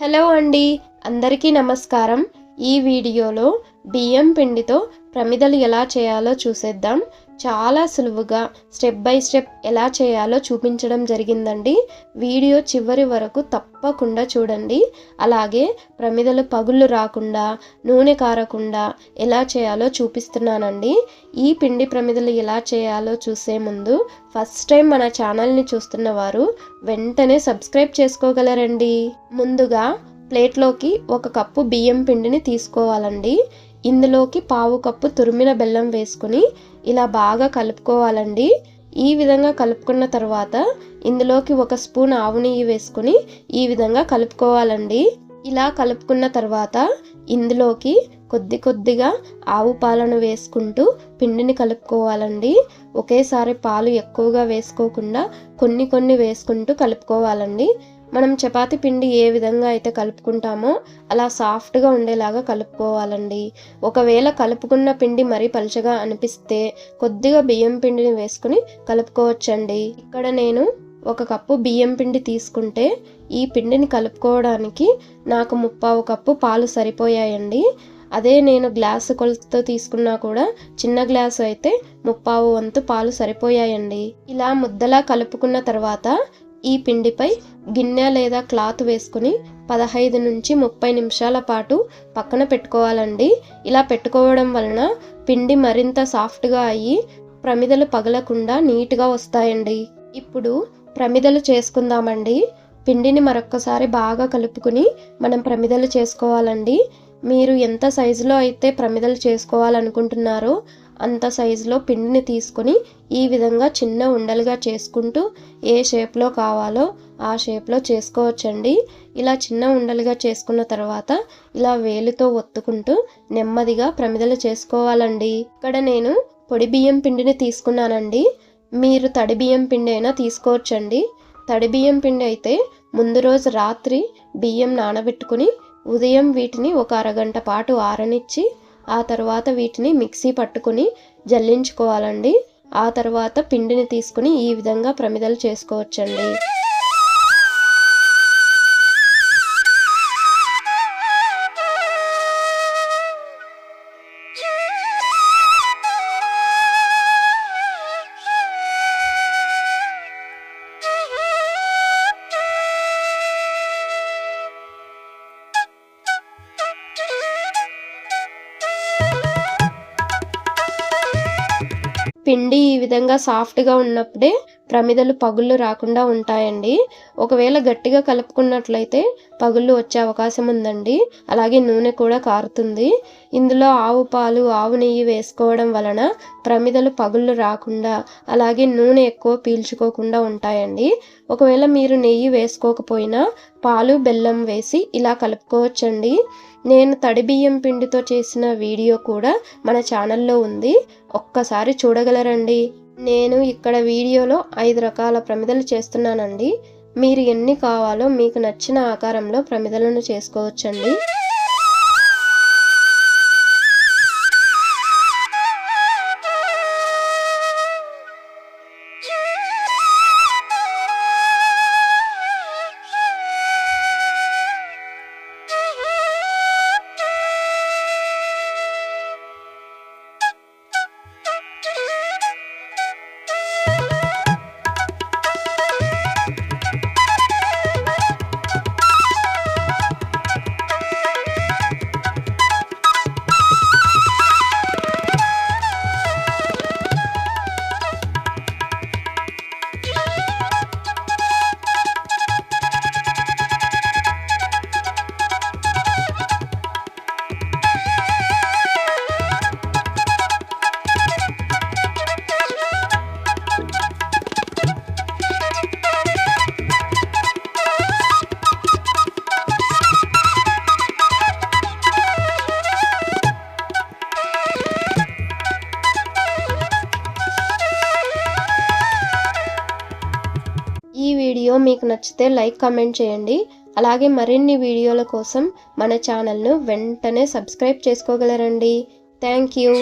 Hello అండి అందరికీ నమస్కారం. ఈ వీడియోలో బియ్యం పిండితో ప్రమిదలు ఎలా చేయాలో చూసేద్దాం. చాలా సులువుగా స్టెప్ బై స్టెప్ ఎలా చేయాలో చూపించడం జరిగిందండి. వీడియో చివరి వరకు తప్పకుండా చూడండి. అలాగే ప్రమిదలు పగుళ్ళు రాకుండా నూనె కారకుండా ఎలా చేయాలో చూపిస్తున్నానండి. ఈ పిండి ప్రమిదలు ఎలా చేయాలో చూసే ముందు ఫస్ట్ టైం మన ఛానల్ని చూస్తున్న వారు వెంటనే సబ్స్క్రైబ్ చేసుకోగలరండి. ముందుగా ప్లేట్లోకి ఒక కప్పు బియ్యం పిండిని తీసుకోవాలండి. ఇందులోకి పావు కప్పు తురిమిన బెల్లం వేసుకుని ఇలా బాగా కలుపుకోవాలండి. ఈ విధంగా కలుపుకున్న తర్వాత ఇందులోకి ఒక స్పూన్ ఆవు నెయ్యి వేసుకుని ఈ విధంగా కలుపుకోవాలండి. ఇలా కలుపుకున్న తర్వాత ఇందులోకి కొద్ది కొద్దిగా ఆవు పాలను వేసుకుంటూ పిండిని కలుపుకోవాలండి. ఒకేసారి పాలు ఎక్కువగా వేసుకోకుండా కొన్ని కొన్ని వేసుకుంటూ కలుపుకోవాలండి. మనం చపాతి పిండి ఏ విధంగా అయితే కలుపుకుంటామో అలా సాఫ్ట్గా ఉండేలాగా కలుపుకోవాలండి. ఒకవేళ కలుపుకున్న పిండి మరీ పలుచగా అనిపిస్తే కొద్దిగా బియ్యం పిండిని వేసుకుని కలుపుకోవచ్చండి. ఇక్కడ నేను ఒక కప్పు బియ్యం పిండి తీసుకుంటే ఈ పిండిని కలుపుకోవడానికి నాకు ముప్పావు కప్పు పాలు సరిపోయాయండి. అదే నేను గ్లాసు కొలతతో తీసుకున్నా కూడా చిన్న గ్లాసు అయితే ముప్పావు వంతు పాలు సరిపోయాయండి. ఇలా ముద్దలా కలుపుకున్న తర్వాత ఈ పిండిపై గిన్నె లేదా క్లాత్ వేసుకుని పదహైదు నుంచి ముప్పై నిమిషాల పాటు పక్కన పెట్టుకోవాలండి. ఇలా పెట్టుకోవడం వలన పిండి మరింత సాఫ్ట్గా అయ్యి ప్రమిదలు పగలకుండా నీట్గా వస్తాయండి. ఇప్పుడు ప్రమిదలు చేసుకుందామండి. పిండిని మరొక్కసారి బాగా కలుపుకుని మనం ప్రమిదలు చేసుకోవాలండి. మీరు ఎంత సైజులో అయితే ప్రమిదలు చేసుకోవాలనుకుంటున్నారో అంత సైజులో పిండిని తీసుకొని ఈ విధంగా చిన్న ఉండలుగా చేసుకుంటూ ఏ షేప్లో కావాలో ఆ షేప్లో చేసుకోవచ్చండి. ఇలా చిన్న ఉండలుగా చేసుకున్న తర్వాత ఇలా వేలుతో ఒత్తుకుంటూ నెమ్మదిగా ప్రమిదలు చేసుకోవాలండి. ఇక్కడ నేను పొడి బియ్యం పిండిని తీసుకున్నానండి. మీరు తడి బియ్యం పిండి అయినా తీసుకోవచ్చండి. తడి బియ్యం పిండి అయితే ముందు రోజు రాత్రి బియ్యం నానబెట్టుకుని ఉదయం వీటిని ఒక అరగంట పాటు ఆరనిచ్చి ఆ తర్వాత వీటిని మిక్సీ పట్టుకుని జల్లించుకోవాలండి. ఆ తర్వాత పిండిని తీసుకుని ఈ విధంగా ప్రమిదలు చేసుకోవచ్చండి. పిండి ఈ విధంగా సాఫ్ట్గా ఉన్నప్పుడే ప్రమిదలు పగుళ్ళు రాకుండా ఉంటాయండి. ఒకవేళ గట్టిగా కలుపుకున్నట్లయితే పగుళ్ళు వచ్చే అవకాశం ఉందండి. అలాగే నూనె కూడా కారుతుంది. ఇందులో ఆవు పాలు ఆవు నెయ్యి వేసుకోవడం వలన ప్రమిదలు పగుళ్ళు రాకుండా అలాగే నూనె ఎక్కువ పీల్చుకోకుండా ఉంటాయండి. ఒకవేళ మీరు నెయ్యి వేసుకోకపోయినా పాలు బెల్లం వేసి ఇలా కలుపుకోవచ్చండి. నేను తడి బియ్యం పిండితో చేసిన వీడియో కూడా మన ఛానల్లో ఉంది. ఒక్కసారి చూడగలరండి. నేను ఇక్కడ వీడియోలో ఐదు రకాల ప్రమిదలు చేస్తున్నానండి. మీరు ఎన్ని కావాలో మీకు నచ్చిన ఆకారంలో ప్రమిదలను చేసుకోవచ్చండి. వీడియో మీకు నచ్చితే లైక్ కామెంట్ చేయండి. అలాగే మరిన్ని వీడియోల కోసం మన ఛానల్ను వెంటనే సబ్స్క్రైబ్ చేసుకోగలరండి. Thank you.